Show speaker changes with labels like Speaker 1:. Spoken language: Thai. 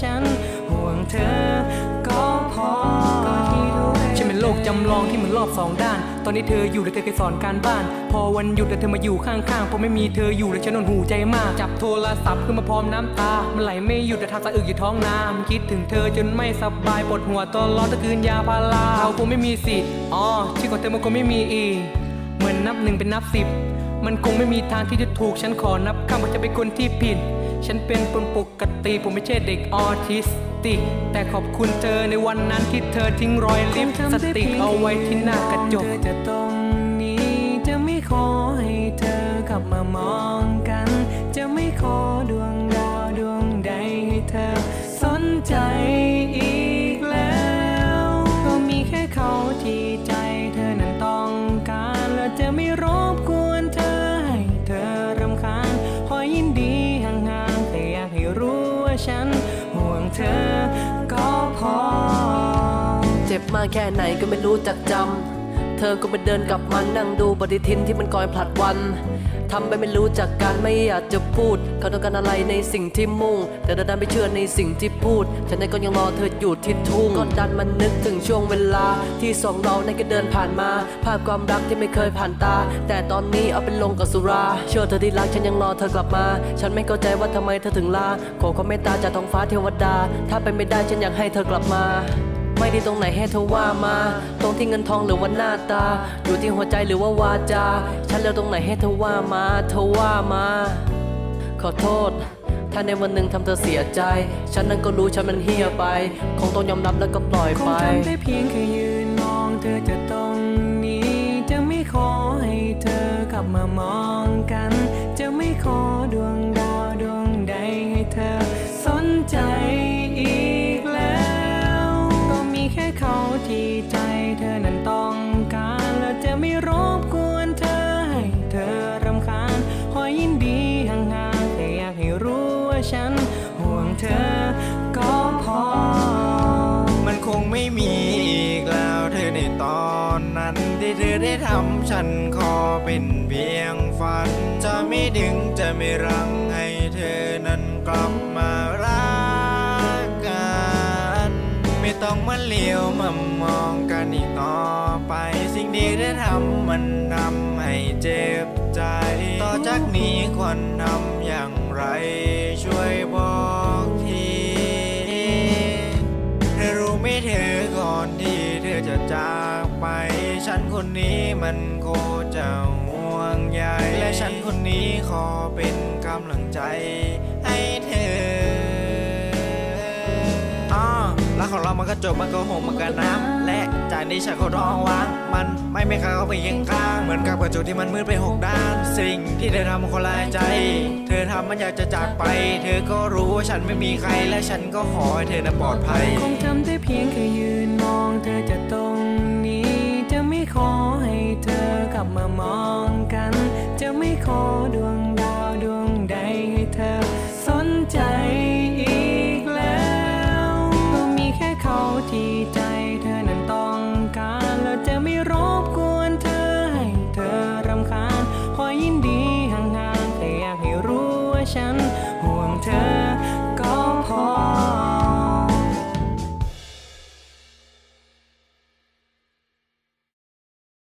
Speaker 1: ฉันห่วงเธอก็พอฉันเป็นโลกจำลองที่เหมือนรอบสองด้าน ตอนนี้เธออยู่และเธอเคยสอนการบ้าน พอวันหยุดแล้วเธอมาอยู่ข้างๆพอไม่มีเธออยู่แล้วฉันนอนหูใจมาก จับโทรศัพท์ขึ้นมาพร้อมน้ำตา มันไหลไม่หยุดแต่ทางสะอึกอยู่ท้องนามันคิดถึงเธอจนไม่สบายปวดหัวตลอดตะคืนยาพาราเขาคงไม่มีสิทธิ์อ๋อชื่อของเธอมันคงไม่มีอีกเหมือนนับหนึ่งเป็นนับสิบมันคงไม่มีทางที่จะถูกฉันขอนับคำว่าจะเป็นคนที่ผิด ฉันเป็นคนปกติผมไม่ใช่เด็กออทิสติก แต่ขอบคุณเธอในวันนั้นที่เธอทิ้งรอยลิปสติกเอาไว้ที่หน้ากระจกเธอจะตรงนี้ จะไม่ขอให้เธอกลับมามองกัน จะไม่ขอ เธอก็พอ
Speaker 2: เจ็บมากแค่ไหนก็ไม่รู้จักจำ ธอก็ไปเดินกลับมานั่งดูปฏิทินที่มันคอยผลัดวันทำไปไม่รู้จักกันไม่อยากจะพูด เขาต้องการอะไรในสิ่งที่มุ่ง แต่ดันไม่เชื่อในสิ่งที่พูด ฉันนั้นก็ยังรอเธออยู่ที่ทุ่งก็ดันมันนึกถึงช่วงเวลา ที่สองเรานั้นก็เดินผ่านมา ภาพความรักที่ไม่เคยผ่านตา แต่ตอนนี้เอาเป็นลงกับสุรา เชื่อเธอที่รักฉันยังรอเธอกลับมา ฉันไม่เข้าใจว่าทำไมเธอถึงลาขอความเมตตาจากท้องฟ้าเทวดา ถ้าเป็นไม่ได้ฉันอยากให้เธอกลับมา ไม่ได้ตรงไหนให้เธอว่ามา ตรงที่เงินทองหรือว่าหน้าตา อยู่ที่หัวใจหรือว่าวาจา ฉันเลือกตรงไหนให้เธอว่ามา เธอว่ามา ขอโทษถ้าในวันหนึ่งทำเธอเสียใจ ฉันนั้นก็รู้ฉันมันเฮียไป คงต้องยอมรับแล้วก็ปล่อยไป คง
Speaker 1: ทำได้เพียงแค่ยืนมองเธอจะตรงนี้ จะไม่ขอให้เธอกลับมามองกัน จะไม่ขอ ที่ใจเธอนั้นต้องการและจะไม่รบกวนเธอให้เธอรำคาญขอยินดีห่างๆแต่อยากให้รู้ว่าฉันห่วงเธอก็พอ
Speaker 3: มันคงไม่มีอีกแล้วเธอในตอนนั้นที่เธอได้ทำฉันขอเป็นเพียงฝัน จะไม่ดึงจะไม่รังให้เธอนั้นกลับมา ต้องมาเลี้ยวมามองกันอีกต่อไป สิ่งดีที่ทำมันทำให้เจ็บใจ ต่อจากนี้ควรทำอย่างไร ช่วยบอกทีเธอรู้ไหมเธอก่อนที่เธอจะจากไป ฉันคนนี้มันโคตรจะห่วงใยและฉันคนนี้ขอเป็นกำลังใจ ของเรามันก็จบมันก็หงมันก็น้ำและจากนี้ฉันก็ร้องวาง มันไม่ไม่เข้าไปยังข้าง เหมือนกับกระจกที่มันมืดไปหกด้าน สิ่งที่เธอทำมันคนละใจ เธอทำมันอยากจะจากไป เธอก็รู้ว่าฉันไม่มีใคร และฉันก็ขอให้เธอนั้นปลอดภัย
Speaker 1: คงทำได้เพียงแค่ยืนมองเธอจะตรงนี้ จะไม่ขอให้เธอกลับมามองกัน จะไม่ขอดวง